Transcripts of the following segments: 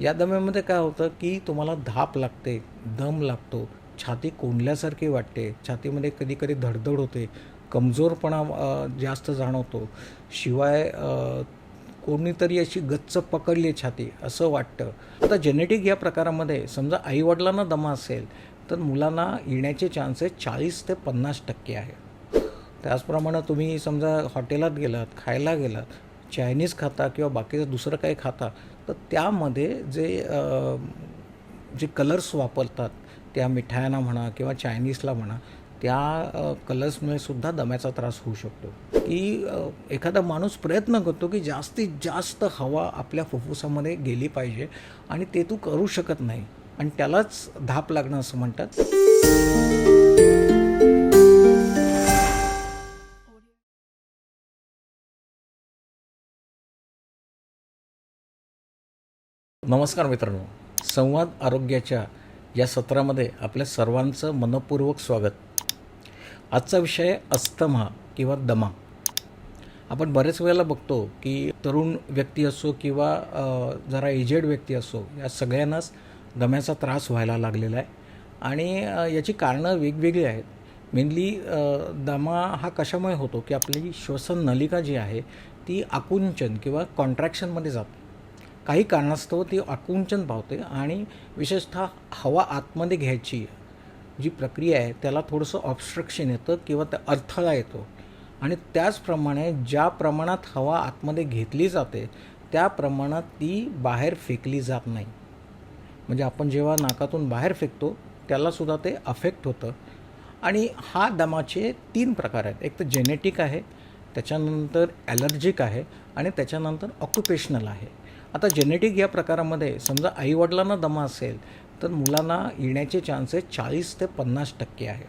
या दम्यामध्ये काय होतं की तुम्हाला धाप लागते दम लागतो छाती कोंडल्यासारखी वाटते छातीमध्ये कधी कधी धडधड होते कमजोरपणा जास्त जाणवतो. शिवाय कोणीतरी अशी गच्च पकडली छाती असं वाटतं. आता जेनेटिक या प्रकारामध्ये समजा आईवडिलांना दमा असेल तर मुलांना येण्याचे चान्सेस चाळीस ते पन्नास टक्के आहे. त्याचप्रमाणे तुम्ही समजा हॉटेलात गेलात खायला गेलात चायनीज खाता किंवा बाकीचं दुसरं काही खाता तर त्यामध्ये जे जे कलर्स वापरतात त्या मिठायांना म्हणा किंवा चायनीजला म्हणा त्या कलर्समुळे सुद्धा दम्याचा त्रास होऊ शकतो. की एखादा माणूस प्रयत्न करतो की जास्तीत जास्त हवा आपल्या फुफ्फुसामध्ये गेली पाहिजे आणि ते तू करू शकत नाही आणि त्यालाच धाप लागणं असं म्हणतात. नमस्कार मित्रांनो. संवाद आरोग्याच्या या सत्रामध्ये आपल्या सर्वांचं मनपूर्वक स्वागत. आजचा विषय आहे अस्थमा किंवा दमा. आपण बरेच वेळेला बघतो की तरुण व्यक्ती असो किंवा जरा एजेड व्यक्ती असो या सगळ्यांनाच दम्याचा त्रास व्हायला लागलेला आहे. आणि याची कारणं वेगवेगळी आहेत. मेनली दमा हा कशामुळे होतो की आपली श्वसन नलिका जी आहे ती आकुंचन किंवा कॉन्ट्रॅक्शनमध्ये जाते. काही कारणास्तव ती आकुंचन पावते आणि विशेषतः हवा आतमध्ये घ्यायची जी प्रक्रिया आहे त्याला थोडंसं ऑब्स्ट्रक्शन येतं किंवा त्या अडथळा येतो. आणि त्याचप्रमाणे ज्या प्रमाणात हवा आतमध्ये घेतली जाते त्या प्रमाणात ती बाहेर फेकली जात नाही. म्हणजे आपण जेव्हा नाकातून बाहेर फेकतो त्यालासुद्धा ते अफेक्ट होतं. आणि हा दमाचे तीन प्रकार आहेत. एक तर जेनेटिक आहे त्याच्यानंतर ॲलर्जिक आहे आणि त्याच्यानंतर ऑक्युपेशनल आहे. आता जेनेटिक या प्रकारामध्ये समजा आईवडिलांना दमा असेल तर मुलांना येण्याचे चान्सेस चाळीस ते पन्नास टक्के आहे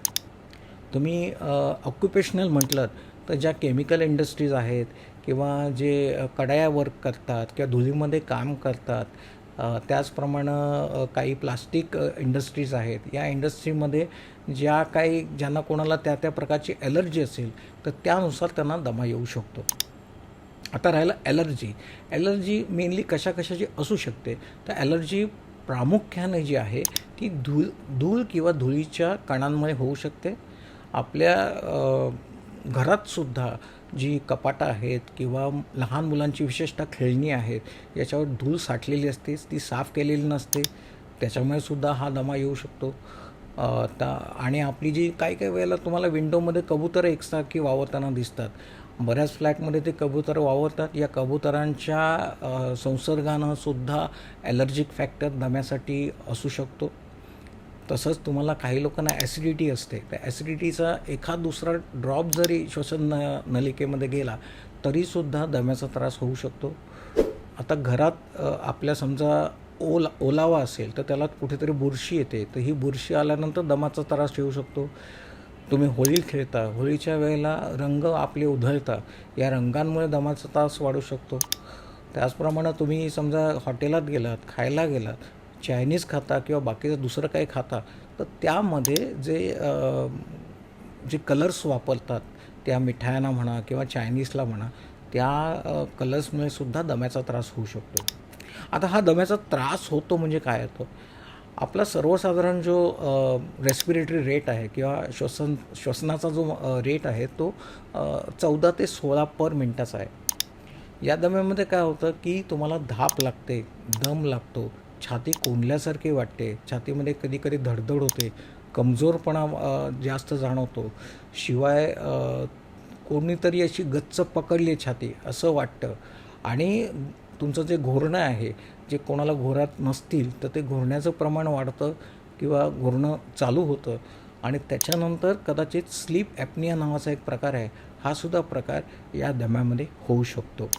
तुम्ही ऑक्युपेशनल म्हटलं तर ज्या केमिकल इंडस्ट्रीज आहेत किंवा जे कडाया वर्क करतात किंवा धुलीमध्ये काम करतात त्याचप्रमाणे काही प्लास्टिक इंडस्ट्रीज आहेत. या इंडस्ट्रीमध्ये ज्या काही ज्यांना कोणाला त्या त्या प्रकारची ॲलर्जी असेल तर त्यानुसार त्यांना दमा येऊ शकतो. आता राहिलं ॲलर्जी ॲलर्जी मेनली कशा कशाची असू शकते? तर ॲलर्जी प्रामुख्याने जी आहे ती धूल धूळ किंवा धुळीच्या कणांमुळे होऊ शकते. आपल्या घरातसुद्धा जी कपाटं आहेत किंवा लहान मुलांची विशेषतः खेळणी आहेत याच्यावर धूळ साठलेली असते ती साफ केलेली नसते. त्याच्यामुळे सुद्धा हा दमा येऊ शकतो. ता आणि आपली जी काही काही वेळेला तुम्हाला विंडोमध्ये कबुतरं एकसारखी वावरताना दिसतात बऱ्याच फ्लॅटमध्ये ते कबुतरं वावरतात. या कबुतरांच्या संसर्गानंसुद्धा संसर्गानं सुद्धा ॲलर्जिक फॅक्टर दम्यासाठी असू शकतो. तसंच तुम्हाला काही लोकांना ॲसिडिटी असते. त्या ॲसिडिटीचा एखाद दुसरा ड्रॉप जरी श्वसन न नलिकेमध्ये गेला तरीसुद्धा दम्याचा त्रास होऊ शकतो. आता घरात आपल्या समजा ओला ओलावा असेल तर त्याला कुठेतरी बुरशी येते. तर ही बुरशी आल्यानंतर दमाचा त्रास येऊ शकतो. तुम्ही होळी खेळता होळीच्या वेळेला रंग आपले उधळता या रंगांमुळे दमाचा त्रास वाढू शकतो. त्याचप्रमाणे तुम्ही समजा हॉटेलात गेलात खायला गेलात चायनीज खाता किंवा बाकीचं दुसरं काही खाता तर त्यामध्ये जे जे कलर्स वापरतात त्या मिठायांना म्हणा किंवा चायनीजला म्हणा त्या कलर्समुळे सुद्धा दम्याचा त्रास होऊ शकतो. आता हा दम्याचा त्रास होतो म्हणजे काय होतो? आपला सर्वसाधारण जो रेस्पिरेटरी रेट आहे किंवा श्वसन श्वसनाचा जो रेट आहे तो चौदा ते सोळा पर मिनटाचा आहे. या दम्यामध्ये काय होतं की तुम्हाला धाप लागते दम लागतो छाती कोंडल्यासारखी वाटते छातीमध्ये कधी कधी धडधड होते कमजोरपणा जास्त जाणवतो. शिवाय कोणीतरी अशी गच्च पकडली छाती असं वाटतं. आणि तुमचं जे घोरणं आहे जे कोणाला घोरात नसतील तर ते घोरण्याचं प्रमाण वाढतं किंवा घोरणं चालू होतं. आणि त्याच्यानंतर कदाचित स्लीप ॲपनिया नावाचा एक प्रकार आहे हा सुद्धा प्रकार या दम्यामध्ये होऊ शकतो.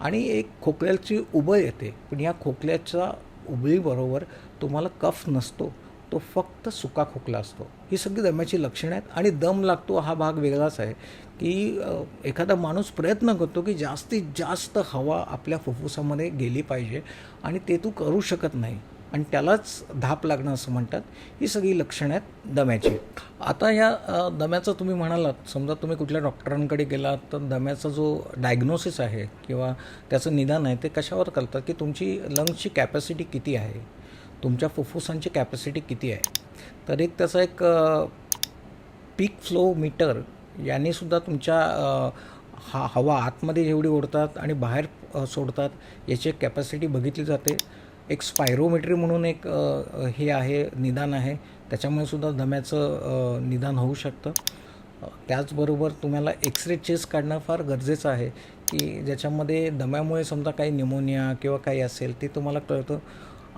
आणि एक खोकल्याची उबळ येते पण या खोकल्याच्या उबळीबरोबर तुम्हाला कफ नसतो. तो फक्त सुका खोकला असतो. ही सगळी दम्याची लक्षणं आहेत आणि दम लागतो हा भाग वेगळाच आहे की एखादा माणूस प्रयत्न करतो की जास्तीत जास्त हवा आपल्या फुफ्फुसामध्ये गेली पाहिजे आणि ते तू करू शकत नाही आणि त्यालाच धाप लागणं असं म्हणतात. ही सगळी लक्षणं आहेत दम्याची. आता या दम्याचं तुम्ही म्हणालात समजा तुम्ही कुठल्या डॉक्टरांकडे गेलात तर दम्याचा जो डायग्नोसिस आहे किंवा त्याचं निदान आहे ते कशावर करतात की तुमची लंग्सची कॅपॅसिटी किती आहे? तुमच्या फुफ्फुसांची कॅपॅसिटी किती आहे? तर एक त्याचा एक पीक फ्लो मीटर यानेसुद्धा तुमच्या हा हवा आतमध्ये जेवढी ओढतात आणि बाहेर सोडतात याची एक कॅपॅसिटी बघितली जाते. एक स्पायरोमेट्री म्हणून एक हे आहे निदान आहे. त्याच्यामुळे सुद्धा दम्याचं निदान होऊ शकतं. त्याचबरोबर तुम्हाला एक्सरे चेस चेस्ट काढणं फार गरजेचं आहे की ज्याच्यामध्ये दम्यामुळे समजा काही निमोनिया किंवा काही असेल ते तुम्हाला कळतं.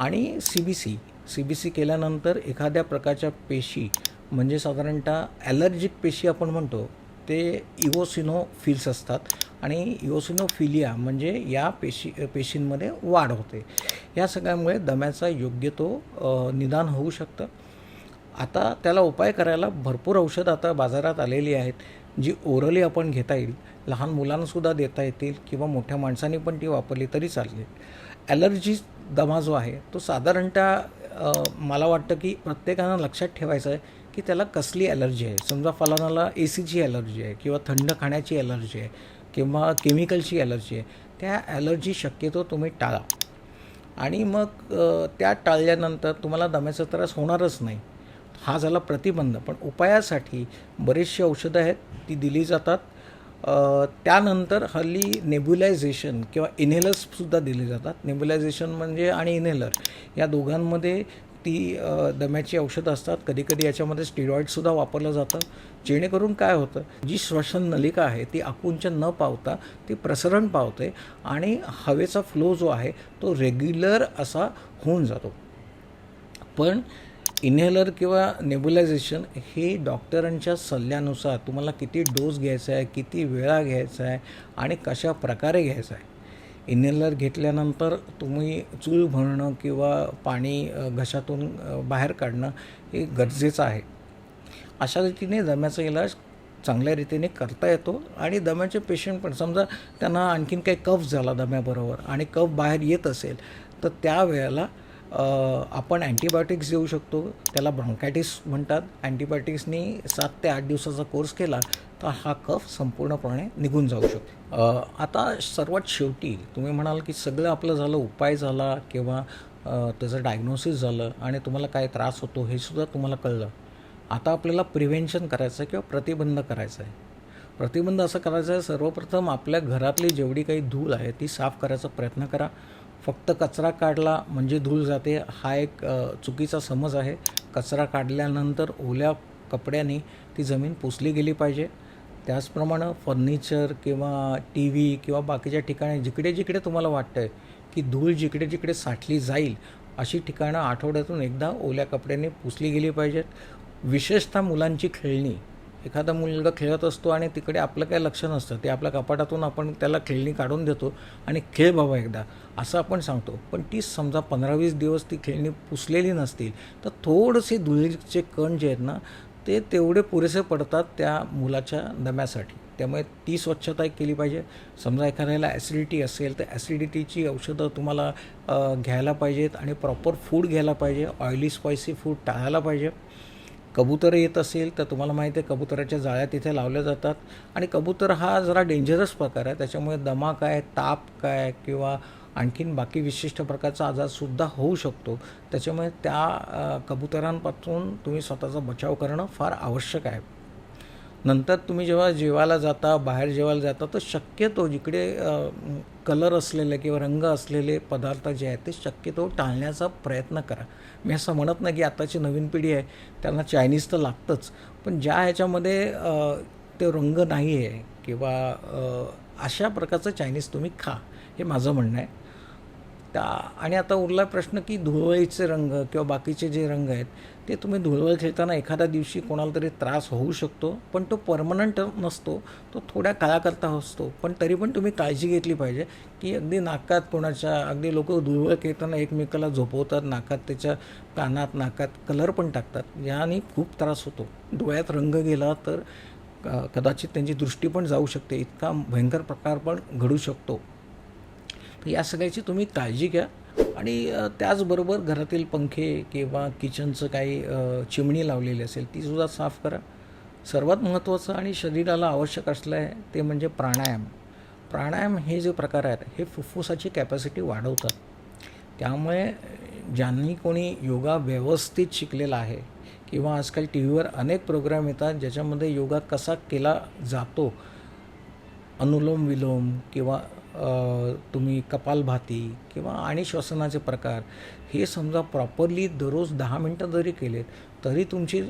आणि C B C C B C केल्यानंतर एखाद्या प्रकारच्या पेशी म्हणजे साधारणतः ॲलर्जिक पेशी आपण म्हणतो ते इओसिनोफिल्स असतात आणि इओसिनोफिलिया म्हणजे या पेशी पेशींमध्ये वाढ होते. या सगळ्यामुळे दम्याचा योग्य तो निदान होऊ शकतं. आता त्याला उपाय करायला भरपूर औषधं आता बाजारात आलेली आहेत जी ओरली आपण घेता येईल लहान मुलांनासुद्धा देता येतील किंवा मोठ्या माणसांनी पण ती वापरली तरी चालेल. ॲलर्जी दमा जो आहे तो साधारणतः मला वाटतं की प्रत्येकानं लक्षात ठेवायचं आहे की त्याला कसली ॲलर्जी आहे. समजा फलानाला ए सीची ॲलर्जी आहे किंवा थंड खाण्याची ॲलर्जी आहे किंवा केमिकलची ॲलर्जी आहे त्या ॲलर्जी शक्यतो तुम्ही टाळा. आणि मग त्या टाळल्यानंतर तुम्हाला दम्याचा त्रास होणारच नाही. हा झाला प्रतिबंध. पण उपायासाठी बरेचशी औषधं आहेत ती दिली जातात. त्यानंतर हल्ली नेब्युलायझेशन किंवा इन्हेलर्ससुद्धा दिले जातात. नेब्युलायझेशन म्हणजे आणि इन्हेलर या दोघांमध्ये ती दम्याची औषधं असतात. कधीकधी याच्यामध्ये स्टिरॉईडसुद्धा वापरलं जातं. जेणेकरून काय होतं जी श्वसन नलिका आहे ती आकुंचन न पावता ती प्रसरण पावते आणि हवेचा फ्लो जो आहे तो रेग्युलर असा होऊन जातो. पण इनहेलर किंवा नेब्युलायझेशन हे डॉक्टरांच्या सल्ल्यानुसार तुम्हाला किती डोस घ्यायचा आहे किती वेळा घ्यायचा आहे आणि कशा प्रकारे घ्यायचा आहे. इनहेलर घेतल्यानंतर तुम्ही चूळ भरणं किंवा पाणी घशातून बाहेर काढणं हे गरजेचं आहे. अशा रीतीने दम्याचा इलाज चांगल्या रीतीने करता येतो आणि दम्याचे पेशंट पण समजा त्यांना आणखीन काही कफ झाला दम्याबरोबर आणि कफ बाहेर येत असेल तर त्यावेळेला आपण अँटीबायोटिक्स देऊ शकतो. त्याला ब्रॉन्कायटिस म्हणतात. अँटीबायोटिक्सनी सात ते आठ दिवसाचा कोर्स केला तर हा कफ संपूर्णपणे निघून जाऊ शकतो. आता सर्वात शेवटी तुम्ही म्हणाल की सगळं आपलं झालं उपाय झाला किंवा त्याचं डायग्नोसिस झालं आणि तुम्हाला काय त्रास होतो हे सुद्धा तुम्हाला कळलं. आता आपल्याला प्रिव्हेन्शन करायचं आहे किंवा प्रतिबंध करायचा आहे प्रतिबंध असं करायचं आहे सर्वप्रथम आपल्या घरातली जेवढी काही धूळ आहे ती साफ करायचा प्रयत्न करा. फक्त कचरा काढला म्हणजे धूळ जाते हा एक चुकीचा समज आहे. कचरा काढल्यानंतर ओल्या कपड्याने ती जमीन पुसली गेली पाहिजे. त्याचप्रमाणे फर्निचर किंवा टी व्ही किंवा बाकीच्या ठिकाणी जिकडे जिकडे तुम्हाला वाटतं आहे की धूळ जिकडे जिकडे साठली जाईल अशी ठिकाणं आठवड्यातून एकदा ओल्या कपड्याने पुसली गेली पाहिजेत. विशेषतः मुलांची खेळणी. एखादा मुलगा खेळत असतो आणि तिकडे आपलं काही लक्ष नसतं ते आपल्या कपाटातून आपण त्याला खेळणी काढून देतो आणि खेळ बाबा एकदा असं आपण सांगतो. पण ती समजा पंधरा वीस दिवस ती खेळणी पुसलेली नसतील तर थोडेसे धुळीचे कण जे आहेत ना ते तेवढे पुरेसे पडतात त्या मुलाच्या दम्यासाठी. त्यामुळे ती स्वच्छता केली पाहिजे. समजा एखाद्याला ॲसिडिटी असेल तर ॲसिडिटीची औषधं तुम्हाला घ्यायला पाहिजेत आणि प्रॉपर फूड घ्यायला पाहिजे ऑइली स्पायसी फूड टाळायला पाहिजे. कबूतर येत असेल तर तुम्हाला माहिती आहे कबुतराच्या जाळ्या तिथे लावल्या जातात. आणि कबूतर हा जरा डेंजरस प्रकार आहे. त्याच्यामुळे दमा काय ताप काय किंवा आणखीन बाकी विशिष्ट प्रकारचा आजारसुद्धा होऊ शकतो. त्याच्यामुळे त्या कबुतरांपासून तुम्ही स्वतःचा बचाव करणं फार आवश्यक आहे. नंतर तुम्ही जेव्हा जेवायला जाता बाहेर जेवायला जाता तर शक्यतो जिकडे कलर असलेले किंवा रंग असलेले पदार्थ जे आहेत ते शक्यतो टाळण्याचा प्रयत्न करा. मी असं म्हणत नाही की आताची नवीन पिढी आहे त्यांना चायनीज तर लागतंच. पण ज्या ह्याच्यामध्ये ते रंग नाही आहे किंवा अशा प्रकारचं चायनीज तुम्ही खा हे माझं म्हणणं आहे. त्या आणि आता उरला प्रश्न की धुळवळीचे रंग किंवा बाकीचे जे रंग आहेत ते तुम्ही धुळवळ खेळताना एखाद्या दिवशी कोणाला तरी त्रास होऊ शकतो पण तो परमनंट नसतो तो थोड्या काळाकरता असतो. पण तरी पण तुम्ही काळजी घेतली पाहिजे की अगदी नाकात कोणाच्या अगदी लोक धुळवळ खेळताना एकमेकाला झोपवतात नाकात त्याच्या कानात नाकात कलर पण टाकतात याने खूप त्रास होतो. डोळ्यात रंग गेला तर कदाचित त्यांची दृष्टी पण जाऊ शकते. इतका भयंकर प्रकार पण घडू शकतो. तर या सगळ्याची तुम्ही काळजी घ्या. आणि त्याचबरोबर घरातील पंखे किंवा किचनचं काही चिमणी लावलेली असेल तीसुद्धा साफ करा. सर्वात महत्त्वाचं आणि शरीराला आवश्यक असलं आहे ते म्हणजे प्राणायाम. प्राणायाम हे जे प्रकार आहेत हे फुफ्फुसाची कॅपॅसिटी वाढवतात. त्यामुळे ज्यांनी कोणी योगा व्यवस्थित शिकलेला आहे किंवा आजकाल टी व्हीवर अनेक प्रोग्राम येतात ज्याच्यामध्ये योगा कसा केला जातो अनुलोम विलोम किंवा तुम्ही कपालभाती किंवा आणि श्वसनाचे प्रकार हे समजा प्रॉपरली दररोज दहा मिनटं जरी केलेत तरी तुमची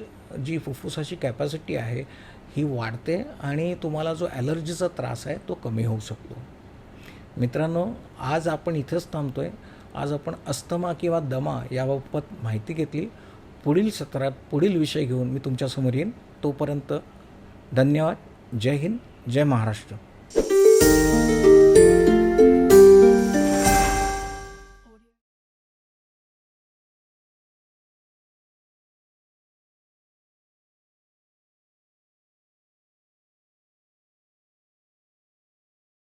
जी फुफ्फुसाची कॅपॅसिटी आहे ही वाढते आणि तुम्हाला जो ॲलर्जीचा त्रास आहे तो कमी होऊ शकतो. मित्रांनो आज आपण इथंच थांबतो आहे आज आपण अस्थमा किंवा दमा याबाबत माहिती घेतली. पुढील सत्रात पुढील विषय घेऊन मी तुमच्यासमोर येईन. तोपर्यंत धन्यवाद. जय हिंद. जय महाराष्ट्र.